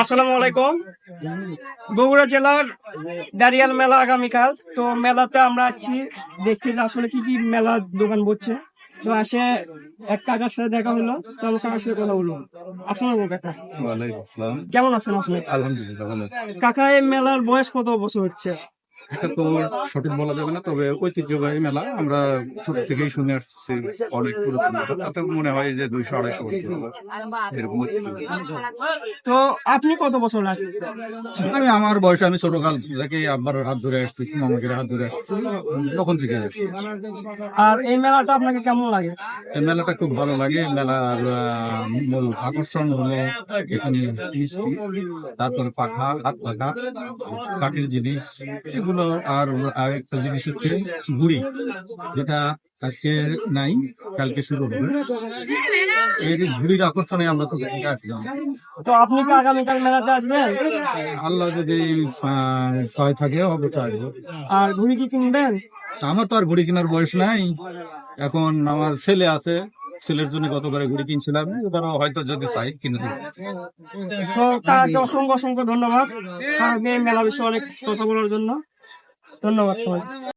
আসসালামু আলাইকুম। বগুড়া জেলার দাঁড়িয়াল মেলা আগামীকাল। তো মেলাতে আমরা আছি। দেখতে যে আসলে কি কি মেলা দোকান বসছে। তো আসে এক কাকার সাথে দেখা হলো। তো আমার কাকার সাথে কথা বলল আসসালাম কাকা। কেমন আছেন আসলে? আলহামদুলিল্লাহ কাকা এই মেলার বয়স কত বছর হচ্ছে? এটা তো সঠিক বলা যাবে না তবে ঐতিহ্যবাহী মেলা আমরা ছোট থেকেই শুনে আসছি অনেক পুরাতন তাতে মনে হয় যে দুইশো আড়াইশো বছর এরকম তো আপনি কত বছর আসতেছেন আমি আমার বয়সে আমি ছোটকাল থেকে আব্বার হাত ধরে আসতেছি মামাকে হাত ধরে আসতেছি তখন থেকে আসছি। আর এই মেলাটা আপনাকে কেমন লাগে? এই মেলাটা খুব ভালো লাগে। মেলার মূল আকর্ষণ হলো এখানে তারপরে পাখা হাত পাখা কাঠের জিনিস এগুলো আর আরেকটা জিনিস হচ্ছে ঘুড়ি যেটা আজকে নাই কালকে শুরু হবে। এই ঘুড়ির আকর্ষণে আমরা তো আসলাম। তো আপনি কি আগামীকাল মেলাতে আসবেন? আল্লাহ যদি সহায় থাকে অবশ্যই আসব। আর ঘুড়ি কি কিনবেন? আমার তো আর ঘুড়ি কেনার বয়স নাই। এখন আমার ছেলে আছে ছেলের জন্য গতবারে ঘুড়ি কিনছিলাম। এবার হয়তো যদি চাই কিনে দেবো। তো তাকে অসংখ্য অসংখ্য ধন্যবাদ। মেলা বিষয়ে অনেক কথা বলার জন্য। ধন্যবাদ সবাই